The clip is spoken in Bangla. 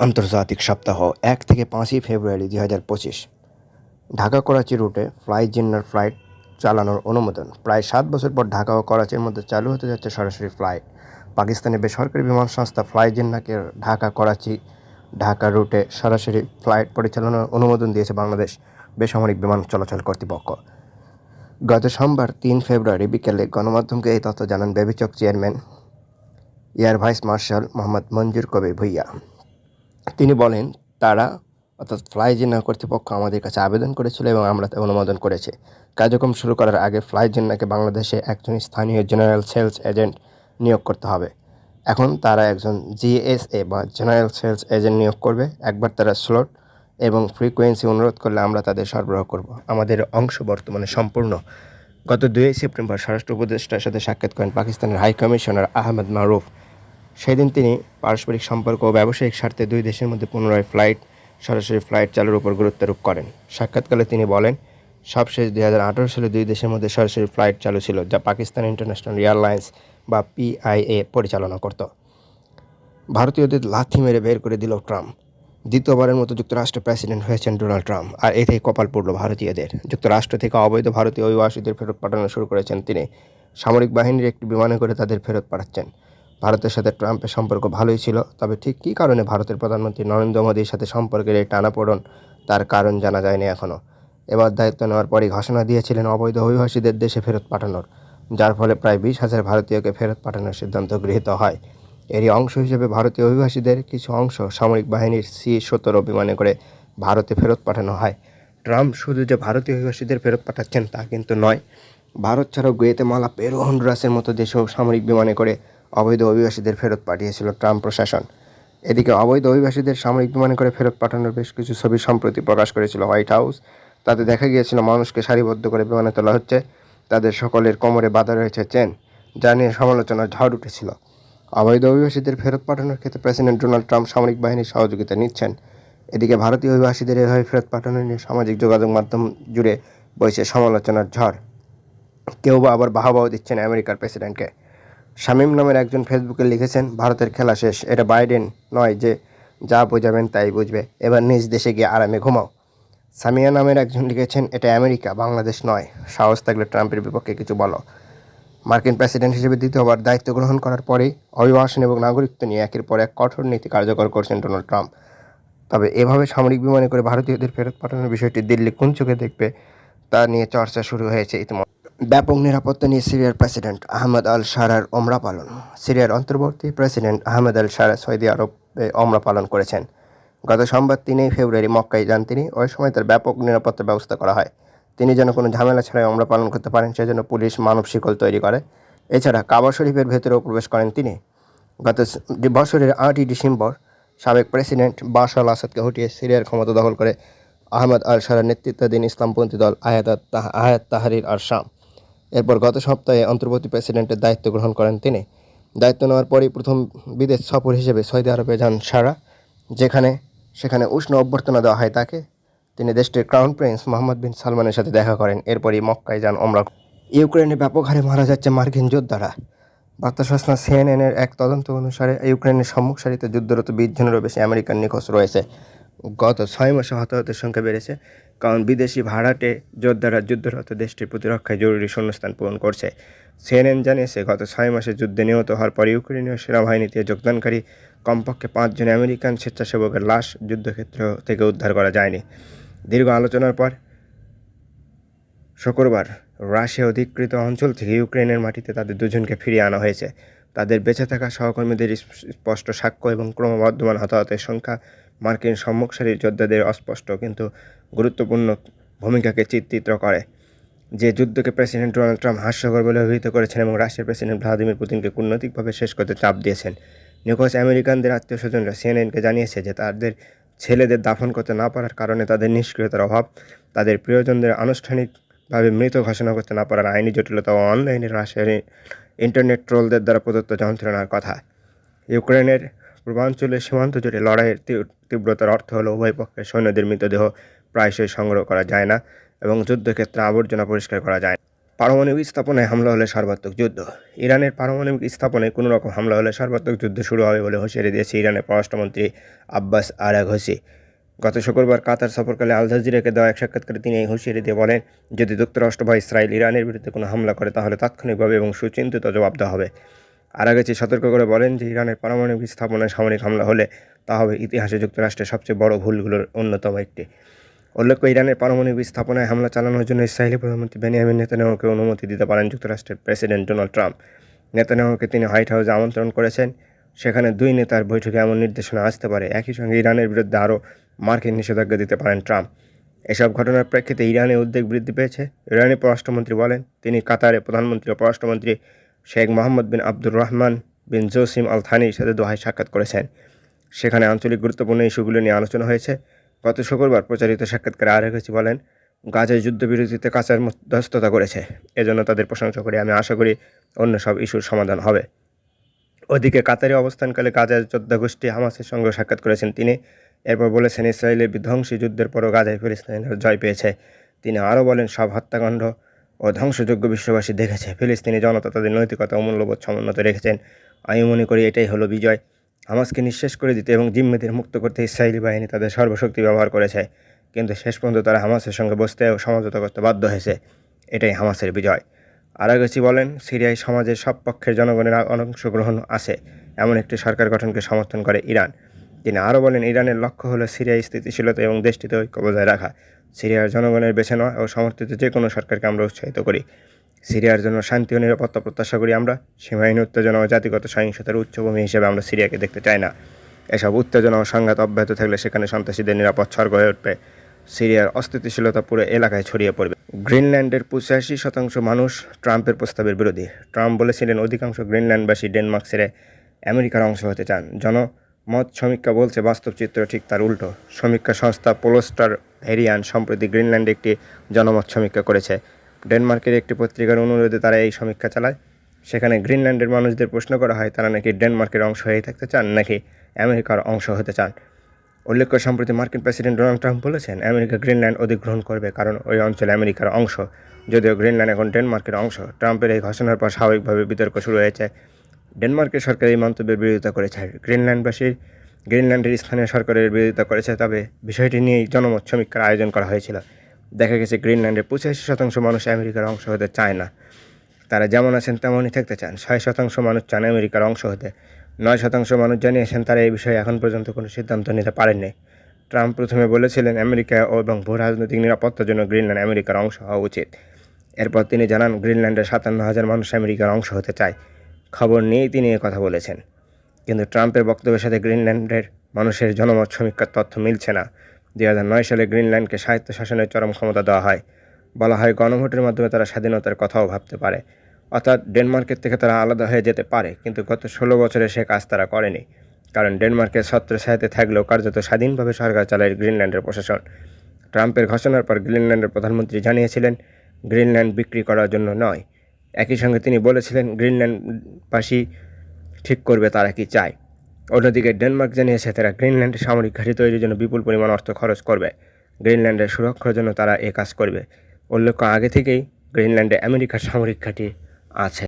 আন্তর্জাতিক সপ্তাহ এক থেকে পাঁচই ফেব্রুয়ারি দুই হাজার পঁচিশ। ঢাকা করাচি রুটে ফ্লাই জিন্নার ফ্লাইট চালানোর অনুমোদন। প্রায় সাত বছর পর ঢাকা ও করাচির মধ্যে চালু হতে যাচ্ছে সরাসরি ফ্লাইট। পাকিস্তানের বেসরকারি বিমান সংস্থা ফ্লাই জিন্নাকে ঢাকা করাচি, ঢাকা রুটে সরাসরি ফ্লাইট পরিচালনার অনুমোদন দিয়েছে বাংলাদেশ বেসামরিক বিমান চলাচল কর্তৃপক্ষ। গত সোমবার তিন ফেব্রুয়ারি বিকেলে গণমাধ্যমকে এই তথ্য জানান বেবিচক chairman, air vice marshal Mohammad Manzur Kabir Bhuiyan. তিনি বলেন, তারা অর্থাৎ ফ্লাইজিন্না কর্তৃপক্ষ আমাদের কাছে আবেদন করেছিল এবং আমরা তা অনুমোদন করেছি। কার্যক্রম শুরু করার আগে ফ্লাইজিন্নাকে বাংলাদেশে একজন স্থানীয় জেনারেল সেলস এজেন্ট নিয়োগ করতে হবে। এখন তারা একজন জিএসএ বা জেনারেল সেলস এজেন্ট নিয়োগ করবে। একবার তারা স্লট এবং ফ্রিকোয়েন্সি অনুরোধ করলে আমরা তাদের সরবরাহ করব। আমাদের অংশ বর্তমানে সম্পূর্ণ। গত দুই সেপ্টেম্বর স্বরাষ্ট্র উপদেষ্টার সাথে সাক্ষাৎ করেন পাকিস্তানের হাই কমিশনার আহমেদ মারুফ। সেদিন তিনি পারস্পরিক সম্পর্ক ও ব্যবসায়িক স্বার্থে দুই দেশের মধ্যে পুনরায় ফ্লাইট, সরাসরি ফ্লাইট চালুর উপর গুরুত্বারোপ করেন। সাক্ষাৎকালে তিনি বলেন, সবশেষ দুই হাজার আঠারো সালে দুই দেশের মধ্যে সরাসরি ফ্লাইট চালু ছিল, যা পাকিস্তান ইন্টারন্যাশনাল এয়ারলাইন্স বা পিআইএ পরিচালনা করত। ভারতীয়দের লাথি মেরে বের করে দিল ট্রাম্প। দ্বিতীয়বারের মতো যুক্তরাষ্ট্র প্রেসিডেন্ট হয়েছেন ডোনাল্ড ট্রাম্প, আর এতেই কপাল পড়ল ভারতীয়দের। যুক্তরাষ্ট্র থেকে অবৈধ ভারতীয় অভিবাসীদের ফেরত পাঠানো শুরু করেছেন তিনি। সামরিক বাহিনীর একটি বিমানে করে তাদের ফেরত পাঠাচ্ছেন। ভারতের সাথে ট্রাম্পের সম্পর্ক ভালোই ছিল। তবে ঠিক কী কারণে ভারতের প্রধানমন্ত্রী নরেন্দ্র মোদীর সাথে সম্পর্কের এই টানাপোড়ন তার কারণ জানা যায়নি এখনও এবার দায়িত্ব নেওয়ার পরই ঘোষণা দিয়েছিলেন অবৈধ অভিবাসীদের দেশে ফেরত পাঠানোর, যার ফলে প্রায় বিশ হাজার ভারতীয়কে ফেরত পাঠানোর সিদ্ধান্ত গৃহীত হয়। এরই অংশ হিসেবে ভারতীয় অভিবাসীদের কিছু অংশ সামরিক বাহিনীর সি সতেরো বিমানে করে ভারতে ফেরত পাঠানো হয়। ট্রাম্প শুধু যে ভারতীয় অভিবাসীদের ফেরত পাঠাচ্ছেন তা কিন্তু নয়, ভারত ছাড়াও গুয়েতেমালা, পেরু, হন্ডুরাসের মতো দেশেও সামরিক বিমানে করে অবৈধ অভিবাসীদের ফেরত পাঠিয়েছিল ট্রাম্প প্রশাসন। এদিকে অবৈধ অভিবাসীদের সামরিক বিমানে করে ফেরত পাঠানোর বেশ কিছু ছবি সম্প্রতি প্রকাশ করেছিল হোয়াইট হাউস। তাতে দেখা গিয়েছিল, মানুষকে সারিবদ্ধ করে বিমানে তোলা হচ্ছে। তাদের সকলের কোমরে বাধা রয়েছে চেন, যা নিয়ে সমালোচনার ঝড় উঠেছিল। অবৈধ অভিবাসীদের ফেরত পাঠানোর ক্ষেত্রে প্রেসিডেন্ট ডোনাল্ড ট্রাম্প সামরিক বাহিনীর সহযোগিতা নিচ্ছেন। এদিকে ভারতীয় অভিবাসীদের এভাবে ফেরত পাঠানো নিয়ে সামাজিক যোগাযোগ মাধ্যম জুড়ে বইছে সমালোচনার ঝড়। কেউ বা আবার বাহবাও দিচ্ছেন আমেরিকার প্রেসিডেন্টকে। শামীম নামের একজন ফেসবুকে লিখেছেন, ভারতের খেলা শেষ, এটা বাইডেন নয় যে যা বোঝাবেন তাই বুঝবে, এবার নিজ দেশে গিয়ে আরামে ঘুমাও। সামিয়া নামের একজন লিখেছেন, এটা আমেরিকা, বাংলাদেশ নয়, সাহস থাকলে ট্রাম্পের বিপক্ষে কিছু বলো। মার্কিন প্রেসিডেন্ট হিসেবে দ্বিতীয়বার দায়িত্ব গ্রহণ করার পরেই অভিবাসন এবং নাগরিকত্ব নিয়ে একের পর এক কঠোর নীতি কার্যকর করছেন ডোনাল্ড ট্রাম্প। তবে এভাবে সামরিক বিমানে করে ভারতীয়দের ফেরত পাঠানোর বিষয়টি দিল্লি কোন চোখে দেখবে তা নিয়ে চর্চা শুরু হয়েছে ইতিমধ্যে। ব্যাপক নিরাপত্তা নিয়ে সিরিয়ার প্রেসিডেন্ট আহমেদ আল সারার ওমরা পালন। সিরিয়ার অন্তর্বর্তী president Ahmed al Sharaa Saudi আরবে ওমরা পালন করেছেন। গত সোমবার তিনই ফেব্রুয়ারি মক্কায় যান তিনি। ওই সময় তার ব্যাপক নিরাপত্তা ব্যবস্থা করা হয়। তিনি যেন কোনো ঝামেলা ছাড়াই ওমরা পালন করতে পারেন সেজন্য পুলিশ মানব শিকল তৈরি করে। এছাড়া কাবা শরীফের ভেতরেও প্রবেশ করেন তিনি। গত বছরের আটই ডিসেম্বর সাবেক প্রেসিডেন্ট বাশার আল আসাদকে হটিয়ে সিরিয়ার ক্ষমতা দখল করে আহমদ আল সারার নেতৃত্বাধীন ইসলামপন্থী দল আয়াত আয়াত তাহারির আর শাম এরপর গত সপ্তাহে অন্তর্বর্তী প্রেসিডেন্টের দায়িত্ব গ্রহণ করেন তিনি। দায়িত্ব নেওয়ার পরই প্রথম বিদেশ সফর হিসেবে সৌদি আরবে যান সারা, যেখানে, সেখানে উষ্ণ অভ্যর্থনা দেওয়া হয় তাকে। তিনি দেশটির ক্রাউন প্রিন্স মোহাম্মদ বিন সালমানের সাথে দেখা করেন। এরপরই মক্কায় যান ওমরা। ইউক্রেনে ব্যাপক হারে মারা যাচ্ছে মার্কিন যোদ্ধারা। বার্তা সংস্থা সিএনএনের এক তদন্ত অনুসারে ইউক্রেনের সম্মুখ সারিতে যুদ্ধরত বিশ জনেরও বেশি আমেরিকান নিখোঁজ রয়েছে। গত ছয় মাসে হতাহতের সংখ্যা বেড়েছে, কারণ বিদেশি ভাড়াটে যোদ্ধারা যুদ্ধরত দেশটির প্রতিরক্ষায় জরুরি শূন্যস্থান পূরণ করছে। সিএনএন জানিয়েছে, গত ছয় মাসে যুদ্ধে নিহত হওয়ার পর ইউক্রেনীয় সেনাবাহিনীতে যোগদানকারী কমপক্ষে পাঁচজন আমেরিকান স্বেচ্ছাসেবকের লাশ যুদ্ধক্ষেত্র থেকে উদ্ধার করা যায়নি। দীর্ঘ আলোচনার পর শুক্রবার রাশিয়া অধিকৃত অঞ্চল থেকে ইউক্রেনের মাটিতে তাদের দুজনকে ফিরিয়ে আনা হয়েছে। তাদের বেঁচে থাকা সহকর্মীদের স্পষ্ট সাক্ষ্য এবং ক্রমবর্ধমান হতাহতের সংখ্যা মার্কিন সম্মুখ সারির যোদ্ধাদের অস্পষ্ট কিন্তু গুরুত্বপূর্ণ ভূমিকাকে চিত্রিত করে, যে যুদ্ধকে প্রেসিডেন্ট ডোনাল্ড ট্রাম্প হাস্যকর বলে অভিহিত করেছেন এবং রাশিয়ার প্রেসিডেন্ট ভ্লাদিমির পুতিনকে কূটনৈতিকভাবে শেষ করতে চাপ দিয়েছেন। নিখোঁজ আমেরিকানদের আত্মীয় স্বজনরা সিএনএনকে জানিয়েছে যে তাদের ছেলেদের দাফন করতে না পারার কারণে তাদের নিষ্ক্রিয়তার অভাব, তাদের প্রিয়জনদের আনুষ্ঠানিকভাবে মৃত ঘোষণা করতে না পারার আইনি জটিলতা ও অনলাইনে রাশিয়ার ইন্টারনেট ট্রোলদের দ্বারা প্রদত্ত যন্ত্রণার কথা। ইউক্রেনের পূর্বাঞ্চলের সীমান্ত জুড়ে লড়াইয়ের তীব্রতার অর্থ হলো উভয় পক্ষের সৈন্যদের মৃতদেহ প্রায়শই সংগ্রহ করা যায় না এবং যুদ্ধক্ষেত্রে আবর্জনা পরিষ্কার করা যায় পারমাণবিক স্থাপনায় হামলা হলে সর্বাত্মক যুদ্ধ। ইরানের পারমাণবিক স্থাপনায় কোনো রকম হামলা হলে সর্বাত্মক যুদ্ধ শুরু হবে বলে হুঁশিয়ারি দিয়েছে ইরানের পররাষ্ট্রমন্ত্রী আব্বাস আরাঘসি গত শুক্রবার কাতার সফরকালে আল জাজিরাকে দেওয়া এক সাক্ষাৎকারে তিনি এই হুঁশিয়ারি দিয়ে বলেন, যদি যুক্তরাষ্ট্র বা ইসরায়েল ইরানের বিরুদ্ধে কোনো হামলা করে তাহলে তাৎক্ষণিকভাবে এবং সুচিন্তিত জবাব দেওয়া হবে। আরাগাচি সতর্ক করে বলেন যে ইরানের পারমাণবিক স্থাপনায় সামরিক হামলা হলে তা হবে ইতিহাসে যুক্তরাষ্ট্রের সবচেয়ে বড় ভুলগুলোর অন্যতম একটি। উল্লেখ্য, ইরানের পারমাণবিক স্থাপনায় হামলা চালানোর জন্য ইসরায়েলি প্রধানমন্ত্রী বেনিয়ামিন নেতানিয়াহুকে অনুমতি দিতে পারেন যুক্তরাষ্ট্রের প্রেসিডেন্ট ডোনাল্ড ট্রাম্প। নেতানিয়াহুকে তিনি হোয়াইট হাউসে আমন্ত্রণ করেছেন। সেখানে দুই নেতার বৈঠকে এমন নির্দেশনা আসতে পারে। একই সঙ্গে ইরানের বিরুদ্ধে আরও মার্কিন নিষেধাজ্ঞা দিতে পারেন ট্রাম্প। এসব ঘটনার প্রেক্ষিতে ইরানে উদ্বেগ বৃদ্ধি পেয়েছে। ইরানের পররাষ্ট্রমন্ত্রী বলেন, তিনি কাতারে প্রধানমন্ত্রী ও পররাষ্ট্রমন্ত্রী শেখ মোহাম্মদ বিন আব্দুর রহমান বিন জসিম আল থানির সাথে দোহায় সাক্ষাৎ করেছেন। সেখানে আঞ্চলিক গুরুত্বপূর্ণ ইস্যুগুলো নিয়ে আলোচনা হয়েছে। গত শুক্রবার প্রচারিত সাক্ষাৎকারে আরেকছি বলেন, গাজায় যুদ্ধবিরতিতে কাচার মধ্যস্থতা করেছে। এজন্য তাদের প্রশংসা করি, আমি আশা করি অন্য সব ইস্যুর সমাধান হবে। ওদিকে কাতারে অবস্থানকালে গাজার যোদ্ধা গোষ্ঠী হামাসের সঙ্গে সাক্ষাৎ করেছেন তিনি। এরপর বলেছেন, ইসরায়েলের বিধ্বংসী যুদ্ধের পরও গাজায় ফিলিস্তিনের জয় পেয়েছে। তিনি আরও বলেন, সব হত্যাকাণ্ড ও ধ্বংসযোগ্য বিশ্ববাসী দেখেছে। ফিলিস্তিনি জনতা তাদের নৈতিকতা ও মূল্যবোধ সমুন্নত রেখেছেন। আমি মনে করি এটাই হলো বিজয়। হামাসকে নিঃশেষ করে দিতে এবং জিম্মেদের মুক্ত করতে ইসরায়েলি বাহিনী তাদের সর্বশক্তি ব্যবহার করেছে। কিন্তু শেষ পর্যন্ত তারা হামাসের সঙ্গে বসতে ও সমঝোতা করতে বাধ্য হয়েছে। এটাই হামাসের বিজয়। আরাগাছি বলেন, সিরিয়ায় সমাজের সব পক্ষের জনগণের অংশগ্রহণ আছে। এমন একটি সরকার গঠনকে সমর্থন করে ইরান। তিনি আরও বলেন, ইরানের লক্ষ্য হলো সিরিয়ায় স্থিতিশীলতা এবং দেশটিতে ঐক্য বজায় রাখা। সিরিয়ার জনগণের বেছে নেওয়া ও সমর্থিত যে কোনো সরকারকে আমরা উৎসাহিত করি। সিরিয়ার জন্য শান্তি ও নিরাপত্তা প্রত্যাশা করি আমরা। সীমাহীন উত্তেজনা ও জাতিগত সহিংসতার উচ্চভূমি হিসেবে আমরা সিরিয়াকে দেখতে চাই না। এসব উত্তেজনা ও সংঘাত অব্যাহত থাকলে সেখানে সন্ত্রাসীদের নিরাপদ স্বর্গ হয়ে উঠবে। সিরিয়ার অস্থিতিশীলতা পুরো এলাকায় ছড়িয়ে পড়বে। গ্রিনল্যান্ডের পঁচাশি শতাংশ মানুষ ট্রাম্পের প্রস্তাবের বিরোধী। ট্রাম্প বলেছিলেন, অধিকাংশ গ্রিনল্যান্ডবাসী ডেনমার্ক ছেড়ে আমেরিকার অংশ হতে চান। জনমত সমীক্ষা বলছে বাস্তব চিত্র ঠিক তার উল্টো। সমীক্ষা সংস্থা পোলোস্টার ভেরিয়ান সম্প্রতি গ্রিনল্যান্ডে একটি জনমত সমীক্ষা করেছে। ডেনমার্কের একটি পত্রিকার অনুরোধে তারা এই সমীক্ষা চালায়। সেখানে গ্রিনল্যান্ডের মানুষদের প্রশ্ন করা হয়, তারা নাকি ডেনমার্কের অংশ হয়ে থাকতে চান নাকি আমেরিকার অংশ হতে চান? উল্লেখ্য, সম্প্রতি মার্কিন প্রেসিডেন্ট ডোনাল্ড ট্রাম্প বলেছেন, আমেরিকা গ্রিনল্যান্ড অধিগ্রহণ করবে কারণ ওই অঞ্চল আমেরিকার অংশ। যদিও গ্রিনল্যান্ড এখন ডেনমার্কের অংশ। ট্রাম্পের এই ঘোষণার পর স্বাভাবিকভাবে বিতর্ক শুরু হয়েছে। ডেনমার্কের সরকার এই মন্তব্যের বিরোধিতা করেছে। গ্রিনল্যান্ডবাসীর, গ্রিনল্যান্ডের স্থানীয় সরকারের বিরোধিতা করেছে, তবে বিষয়টি নিয়েই জনমত সমীক্ষার আয়োজন করা হয়েছিল। দেখা গেছে গ্রিনল্যান্ডের পঁচাশি শতাংশ মানুষ আমেরিকার অংশ হতে চায় না। তারা যেমন আছেন তেমনই থাকতে চান। ছয় শতাংশ মানুষ চান আমেরিকার অংশ হতে। নয় শতাংশ মানুষ জানিয়েছেন তারা এই বিষয়ে এখন পর্যন্ত কোনো সিদ্ধান্ত নিতে পারেননি। ট্রাম্প প্রথমে বলেছিলেন, আমেরিকা এবং ভূ রাজনৈতিক নিরাপত্তার জন্য গ্রিনল্যান্ড আমেরিকার অংশ হওয়া উচিত। এরপর তিনি জানান গ্রিনল্যান্ডের সাতান্ন হাজার মানুষ আমেরিকার অংশ হতে চায়। খবর নিয়েই তিনি কথা বলেছেন। কিন্তু ট্রাম্পের বক্তব্যের সাথে গ্রিনল্যান্ডের মানুষের জনমত সমীক্ষার তথ্য মিলছে না। দুই হাজার নয় সালে গ্রিনল্যান্ডকে স্বায়ত্ত শাসনের চরম ক্ষমতা দেওয়া হয়। বলা হয় গণভোটের মাধ্যমে তারা স্বাধীনতার কথাও ভাবতে পারে। অর্থাৎ ডেনমার্কের থেকে তারা আলাদা হয়ে যেতে পারে, কিন্তু গত ষোলো বছরে সে কাজ তারা করেনি। কারণ ডেনমার্কের ছত্রছায়াতে থাকলেও কার্যত স্বাধীনভাবে সরকার চালায় গ্রিনল্যান্ডের প্রশাসন। ট্রাম্পের ঘোষণার পর গ্রিনল্যান্ডের প্রধানমন্ত্রী জানিয়েছিলেন, গ্রিনল্যান্ড বিক্রি করার জন্য নয় একই সঙ্গে তিনি বলেছিলেন গ্রিনল্যান্ডবাসী ঠিক করবে, তারা কি চায়? অন্যদিকে ডেনমার্ক জানিয়েছে, তারা গ্রিনল্যান্ডে সামরিক ঘাঁটি তৈরির জন্য বিপুল পরিমাণ অর্থ খরচ করবে। গ্রিনল্যান্ডের সুরক্ষার জন্য তারা এ কাজ করবে। উল্লেখ্য, আগে থেকেই গ্রিনল্যান্ডে আমেরিকার সামরিক ঘাঁটি আছে।